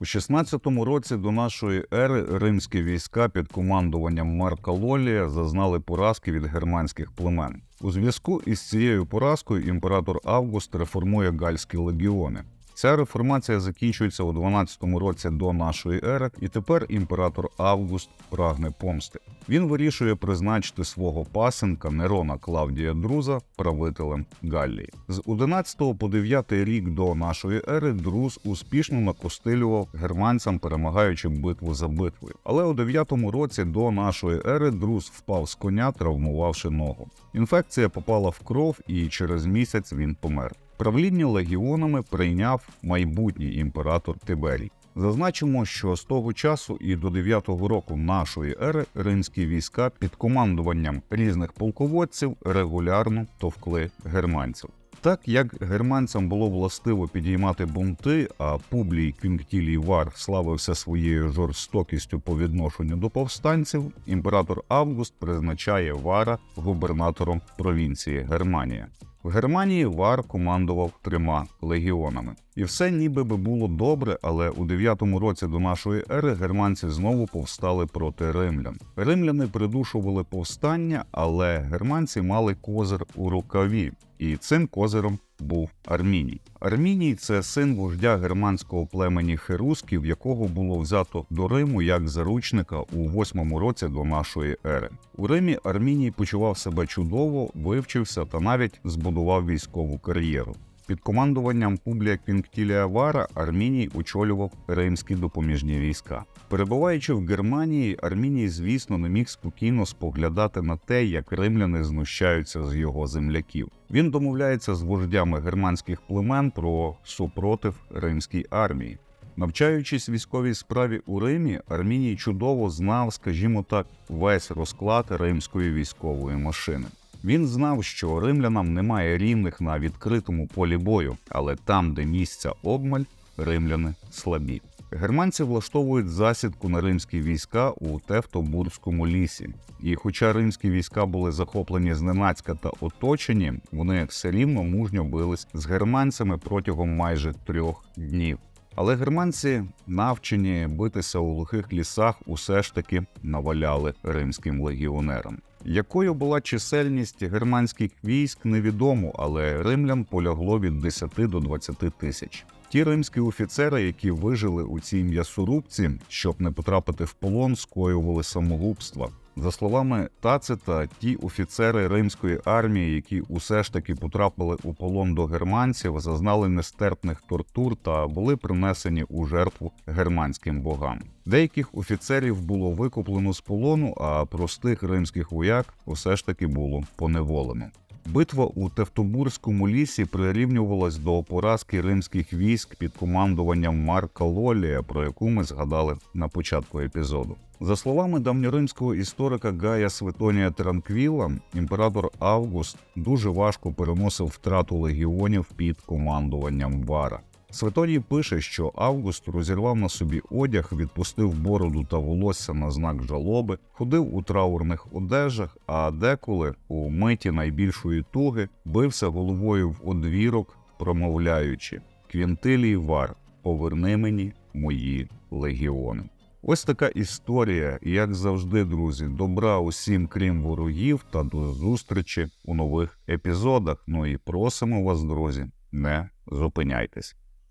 У 16 році до нашої ери римські війська під командуванням Марка Лолія зазнали поразки від германських племен. У зв'язку із цією поразкою імператор Август реформує гальські легіони. Ця реформація закінчується у 12 році до нашої ери, і тепер імператор Август прагне помсти. Він вирішує призначити свого пасенка Нерона Клавдія Друза правителем Галлії. З 11 по 9 рік до нашої ери Друз успішно накостилював германцям, перемагаючи битву за битвою. Але у 9 році до нашої ери Друз впав з коня, травмувавши ногу. Інфекція попала в кров, і через місяць він помер. Правління легіонами прийняв майбутній імператор Тиберій. Зазначимо, що з того часу і до 9-го року нашої ери римські війська під командуванням різних полководців регулярно товкли германців. Так як германцям було властиво підіймати бунти, а Публій Квінктілій Вар славився своєю жорстокістю по відношенню до повстанців, імператор Август призначає Вара губернатором провінції Германія. В Германії Вар командував трьома легіонами. І все ніби би було добре, але у 9 році до нашої ери германці знову повстали проти римлян. Римляни придушували повстання, але германці мали козир у рукаві, і цим козиром був Арміній. Арміній це син вождя германського племені херусків, якого було взято до Риму як заручника у восьмому році до нашої ери. У Римі Арміній почував себе чудово, вивчився та навіть збудував військову кар'єру. Під командуванням Публія Квінктілія Вара Арміній очолював римські допоміжні війська. Перебуваючи в Германії, Арміній, звісно, не міг спокійно споглядати на те, як римляни знущаються з його земляків. Він домовляється з вождями германських племен про супротив римській армії. Навчаючись військовій справі у Римі, Арміній чудово знав, скажімо так, весь розклад римської військової машини. Він знав, що римлянам немає рівних на відкритому полі бою, але там, де місця обмаль, римляни слабі. Германці влаштовують засідку на римські війська у Тевтобурзькому лісі. І хоча римські війська були захоплені зненацька та оточені, вони все рівно мужньо бились з германцями протягом майже трьох днів. Але германці, навчені битися у глухих лісах, усе ж таки наваляли римським легіонерам. Якою була чисельність германських військ, невідомо, але римлян полягло від 10 до 20 тисяч. Ті римські офіцери, які вижили у цій м'ясорубці, щоб не потрапити в полон, скоювали самогубства. За словами Тацита, ті офіцери римської армії, які усе ж таки потрапили у полон до германців, зазнали нестерпних тортур та були принесені у жертву германським богам. Деяких офіцерів було викуплено з полону, а простих римських вояк усе ж таки було поневолено. Битва у Тевтобурському лісі прирівнювалась до поразки римських військ під командуванням Марка Лолія, про яку ми згадали на початку епізоду. За словами давньоримського історика Гая Светонія Транквіла, імператор Август дуже важко переносив втрату легіонів під командуванням Вара. Светоній пише, що Август розірвав на собі одяг, відпустив бороду та волосся на знак жалоби, ходив у траурних одежах, а деколи, у миті найбільшої туги, бився головою в одвірок, промовляючи Квінтилій Вар, поверни мені мої легіони. Ось така історія, як завжди, друзі, добра усім, крім ворогів, та до зустрічі у нових епізодах. Ну і просимо вас, друзі, не зупиняйтесь.